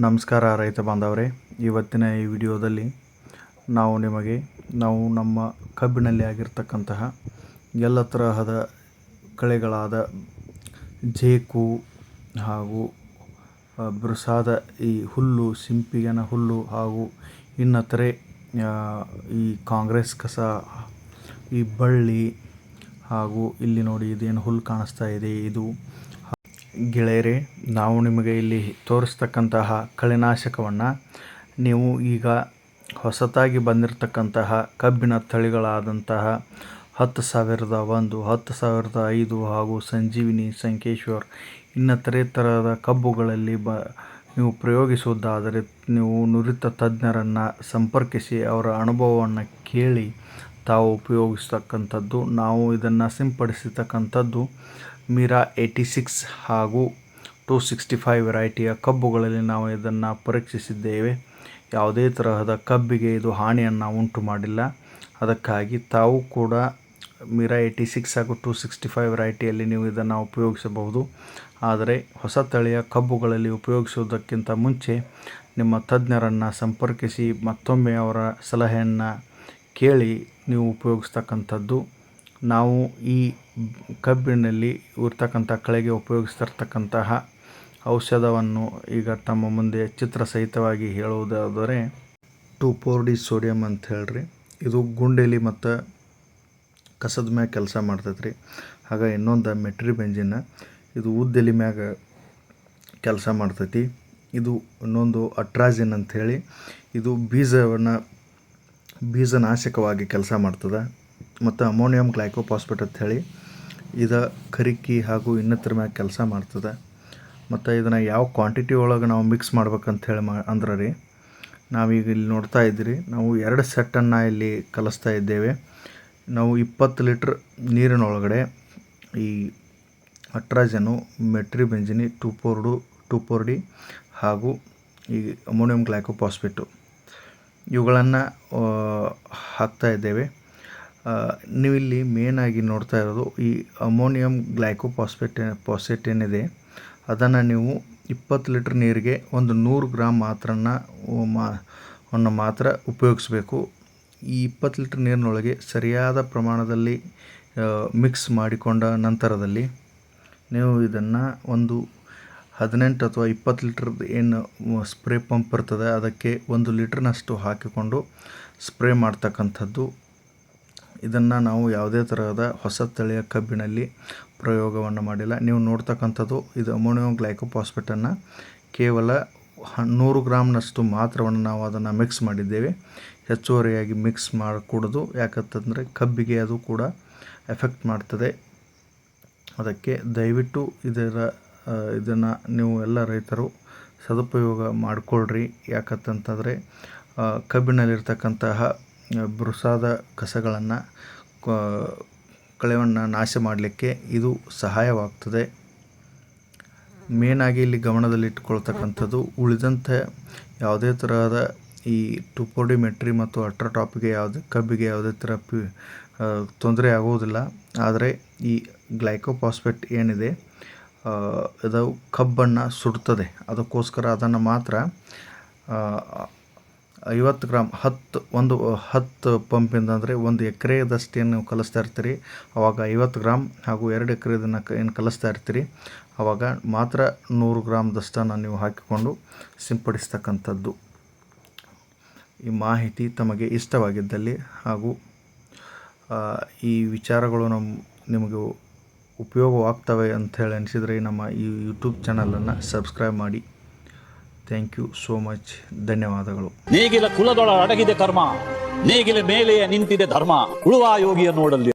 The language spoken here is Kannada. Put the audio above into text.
ನಮಸ್ಕಾರ ರೈತ ಬಾಂಧವರೇ. ಇವತ್ತಿನ ಈ ವಿಡಿಯೋದಲ್ಲಿ ನಾವು ನಿಮಗೆ, ನಾವು ನಮ್ಮ ಕಬ್ಬಿನಲ್ಲಿ ಆಗಿರ್ತಕ್ಕಂತಹ ಎಲ್ಲ ತರಹದ ಕಳೆಗಳಾದ ಜೇಕು ಹಾಗೂ ಬ್ರಸಾದ ಈ ಹುಲ್ಲು, ಸಿಂಪಿಗನ ಹುಲ್ಲು ಹಾಗೂ ಇನ್ನಿತರೆ ಈ ಕಾಂಗ್ರೆಸ್ ಕಸ, ಈ ಬಳ್ಳಿ ಹಾಗೂ ಇಲ್ಲಿ ನೋಡಿ ಇದೇನು ಹುಲ್ಲು ಕಾಣಿಸ್ತಾ ಇದೆ. ಇದು ಗೆಳೆಯರೇ, ನಾವು ನಿಮಗೆ ಇಲ್ಲಿ ತೋರಿಸ್ತಕ್ಕಂತಹ ಕಳೆನಾಶಕವನ್ನು ನೀವು ಈಗ ಹೊಸತಾಗಿ ಬಂದಿರತಕ್ಕಂತಹ ಕಬ್ಬಿನ ತಳಿಗಳಾದಂತಹ ಹತ್ತು ಸಾವಿರದ ಒಂದು, ಹತ್ತು ಸಾವಿರದ ಐದು ಹಾಗೂ ಸಂಜೀವಿನಿ ಸಂಕೇಶ್ವರ್ ಇನ್ನಿತರೆ ಥರದ ಕಬ್ಬುಗಳಲ್ಲಿ ಬ, ನೀವು ಪ್ರಯೋಗಿಸುವುದಾದರೆ ನೀವು ನುರಿತ ತಜ್ಞರನ್ನು ಸಂಪರ್ಕಿಸಿ ಅವರ ಅನುಭವವನ್ನು ಕೇಳಿ ತಾವು ಉಪಯೋಗಿಸ್ತಕ್ಕಂಥದ್ದು, ನಾವು ಇದನ್ನು ಸಿಂಪಡಿಸತಕ್ಕಂಥದ್ದು ಮೀರಾ ಏಯ್ಟಿ ಸಿಕ್ಸ್ ಹಾಗೂ ಟು ಸಿಕ್ಸ್ಟಿ ಫೈವ್ ವೆರೈಟಿಯ ಕಬ್ಬುಗಳಲ್ಲಿ ನಾವು ಇದನ್ನು ಪರೀಕ್ಷಿಸಿದ್ದೇವೆ. ಯಾವುದೇ ತರಹದ ಕಬ್ಬಿಗೆ ಇದು ಹಾನಿಯನ್ನು ಉಂಟು ಮಾಡಿಲ್ಲ. ಅದಕ್ಕಾಗಿ ತಾವು ಕೂಡ ಮೀರಾ ಏಯ್ಟಿ ಸಿಕ್ಸ್ ಹಾಗೂ ಟು ಸಿಕ್ಸ್ಟಿ ಫೈವ್ ವೆರೈಟಿಯಲ್ಲಿ ನೀವು ಇದನ್ನು ಉಪಯೋಗಿಸಬಹುದು. ಆದರೆ ಹೊಸ ತಳಿಯ ಕಬ್ಬುಗಳಲ್ಲಿ ಉಪಯೋಗಿಸುವುದಕ್ಕಿಂತ ಮುಂಚೆ ನಿಮ್ಮ ತಜ್ಞರನ್ನು ಸಂಪರ್ಕಿಸಿ ಮತ್ತೊಮ್ಮೆ ಅವರ ಸಲಹೆಯನ್ನು ಕೇಳಿ ನೀವು ಉಪಯೋಗಿಸ್ತಕ್ಕಂಥದ್ದು. ನಾವು ಈ ಕಬ್ಬಿನಲ್ಲಿ ಇರ್ತಕ್ಕಂಥ ಕಳೆಗೆ ಉಪಯೋಗಿಸ್ತಿರ್ತಕ್ಕಂತಹ ಔಷಧವನ್ನು ಈಗ ತಮ್ಮ ಮುಂದೆ ಚಿತ್ರ ಸಹಿತವಾಗಿ ಹೇಳುವುದಾದರೆ ಟು ಫೋರ್ ಡಿ ಸೋಡಿಯಂ ಅಂತ ಹೇಳ್ರಿ. ಇದು ಗುಂಡೆಲಿ ಮತ್ತು ಕಸದ ಮ್ಯಾಗ ಕೆಲಸ ಮಾಡ್ತೈತೆ ರೀ ಹಾಗೆ ಇನ್ನೊಂದು ಮೆಟ್ರಿ ಬೆಂಜಿನ ಇದು ಉದ್ದೆಲಿ ಮ್ಯಾಗ ಕೆಲಸ ಮಾಡ್ತೈತಿ. ಇದು ಇನ್ನೊಂದು ಅಟ್ರಾಜಿನ್ ಅಂಥೇಳಿ ಇದು ಬೀಜವನ್ನು ಬೀಜನಾಶಕವಾಗಿ ಕೆಲಸ ಮಾಡ್ತದೆ. ಮತ್ತು ಅಮೋನಿಯಂ ಅಂತ ಹೇಳಿ ಇದು ಕರಿಕಿ ಹಾಗೂ ಇನ್ನಿತರ ಮ್ಯಾಗ ಕೆಲಸ ಮಾಡ್ತದೆ. ಮತ್ತು ಇದನ್ನು ಯಾವ ಕ್ವಾಂಟಿಟಿ ಒಳಗೆ ನಾವು ಮಿಕ್ಸ್ ಮಾಡ್ಬೇಕಂತ ಹೇಳಿ ಮಾ ಅಂದ್ರೆ ರೀ ನಾವೀಗ ಇಲ್ಲಿ ನೋಡ್ತಾ ಇದ್ದೀರಿ, ನಾವು ಎರಡು ಸೆಟ್ಟನ್ನು ಇಲ್ಲಿ ಕಲಿಸ್ತಾ ಇದ್ದೇವೆ. ನಾವು ಇಪ್ಪತ್ತು ಲೀಟ್ರ್ ನೀರಿನೊಳಗಡೆ ಈ atrazine metribuzin two four D two four D ಹಾಗೂ ಈ ಅಮೋನಿಯಂ ಗ್ಲೈಕೋಪಾಸ್ಪೇಟು ಇವುಗಳನ್ನು ಹಾಕ್ತಾ ಇದ್ದೇವೆ. ನೀವಿಲ್ಲಿ ಆಗಿ ನೋಡ್ತಾ ಇರೋದು ಈ ಅಮೋನಿಯಂ ಗ್ಲೈಕೋಪಾಸ್ಪೇಟ್ ಪಾಸ್ಪೇಟ್ ಏನಿದೆ, ಅದನ್ನು ನೀವು ಇಪ್ಪತ್ತು ಲೀಟ್ರ್ ನೀರಿಗೆ ಒಂದು ನೂರು ಗ್ರಾಮ್ ಮಾತ್ರನ ಮಾ ಮಾತ್ರ ಉಪಯೋಗಿಸ್ಬೇಕು. ಈ ಇಪ್ಪತ್ತು ಲೀಟ್ರ್ ನೀರಿನೊಳಗೆ ಸರಿಯಾದ ಪ್ರಮಾಣದಲ್ಲಿ ಮಿಕ್ಸ್ ಮಾಡಿಕೊಂಡ ನಂತರದಲ್ಲಿ ನೀವು ಇದನ್ನು ಒಂದು ಹದಿನೆಂಟು ಅಥವಾ ಇಪ್ಪತ್ತು ಲೀಟ್ರದ್ದು ಏನು ಸ್ಪ್ರೇ ಪಂಪ್ ಇರ್ತದೆ, ಅದಕ್ಕೆ ಒಂದು ಲೀಟ್ರ್ನಷ್ಟು ಹಾಕಿಕೊಂಡು ಸ್ಪ್ರೇ ಮಾಡ್ತಕ್ಕಂಥದ್ದು. ಇದನ್ನು ನಾವು ಯಾವುದೇ ತರಹದ ಹೊಸ ತಳಿಯ ಕಬ್ಬಿನಲ್ಲಿ ಪ್ರಯೋಗವನ್ನು ಮಾಡಿಲ್ಲ. ನೀವು ನೋಡ್ತಕ್ಕಂಥದ್ದು ಇದು ಅಮೋನಿಯಂ ಗ್ಲೈಕೋಪಾಸ್ಪೇಟನ್ನು ಕೇವಲ ನೂರು ಗ್ರಾಮ್ನಷ್ಟು ಮಾತ್ರವನ್ನು ನಾವು ಅದನ್ನು ಮಿಕ್ಸ್ ಮಾಡಿದ್ದೇವೆ. ಹೆಚ್ಚುವರಿಯಾಗಿ ಮಿಕ್ಸ್ ಮಾಡಿಕೊಡೋದು. ಯಾಕಂತಂದರೆ ಕಬ್ಬಿಗೆ ಅದು ಕೂಡ ಎಫೆಕ್ಟ್ ಮಾಡ್ತದೆ. ಅದಕ್ಕೆ ದಯವಿಟ್ಟು ಇದರ ಇದನ್ನು ನೀವು ಎಲ್ಲ ರೈತರು ಸದುಪಯೋಗ ಮಾಡಿಕೊಳ್ಳ್ರಿ ಯಾಕಂತಂತಂದರೆ ಕಬ್ಬಿನಲ್ಲಿರ್ತಕ್ಕಂತಹ ಬಿರುಸಾದ ಕಸಗಳನ್ನು ಕಳೆವನ್ನು ನಾಶ ಮಾಡಲಿಕ್ಕೆ ಇದು ಸಹಾಯವಾಗ್ತದೆ. ಮೇನಾಗಿ ಇಲ್ಲಿ ಗಮನದಲ್ಲಿಟ್ಟುಕೊಳ್ತಕ್ಕಂಥದ್ದು ಉಳಿದಂಥ ಯಾವುದೇ ತರಹದ ಈ ಟುಪೋಡಿಮೆಟ್ರಿ ಮತ್ತು ಅಲ್ಟ್ರಾಟಾಪ್ಗೆ ಯಾವುದೇ, ಕಬ್ಬಿಗೆ ಯಾವುದೇ ಥರ ಪಿ ತೊಂದರೆ ಆಗುವುದಿಲ್ಲ ಆದರೆ ಈ ಗ್ಲೈಕೋಪಾಸ್ಪೇಟ್ ಏನಿದೆ ಅದು ಕಬ್ಬನ್ನು ಸುಡ್ತದೆ. ಅದಕ್ಕೋಸ್ಕರ ಅದನ್ನು ಮಾತ್ರ ಐವತ್ತು ಗ್ರಾಮ್ ಹತ್ತು, ಒಂದು, ಹತ್ತು ಪಂಪಿಂದ ಅಂದರೆ ಒಂದು ಎಕರೆದಷ್ಟು ಏನು ನೀವು ಕಲಿಸ್ತಾ ಇರ್ತೀರಿ. ಆವಾಗ ಐವತ್ತು ಗ್ರಾಮ್ ಹಾಗೂ ಎರಡು ಎಕರೆದನ್ನು ಏನು ಕಲಿಸ್ತಾ ಇರ್ತೀರಿ. ಅವಾಗ ಮಾತ್ರ ನೂರು ಗ್ರಾಮ್ದಷ್ಟನ್ನು ನೀವು ಹಾಕಿಕೊಂಡು ಸಿಂಪಡಿಸ್ತಕ್ಕಂಥದ್ದು. ಈ ಮಾಹಿತಿ ತಮಗೆ ಇಷ್ಟವಾಗಿದ್ದಲ್ಲಿ ಹಾಗೂ ಈ ವಿಚಾರಗಳು ನಮ್ಮ ನಿಮಗೆ ಉಪಯೋಗವಾಗ್ತವೆ ಅಂಥೇಳಿ ಅನಿಸಿದರೆ ನಮ್ಮ ಈ ಯೂಟ್ಯೂಬ್ ಚಾನಲನ್ನು ಸಬ್ಸ್ಕ್ರೈಬ್ ಮಾಡಿ. ಥ್ಯಾಂಕ್ ಯು ಸೋ ಮಚ್ ಧನ್ಯವಾದಗಳು. ನೇಗಿಲ ಕುಲದೊಳ ಅಡಗಿದೆ ಕರ್ಮ, ನೇಗಿಲ ಮೇಲೆಯೇ ನಿಂತಿದೆ ಧರ್ಮ. ಉಳುವ ಯೋಗಿಯ ನೋಡಲ್ಲಿ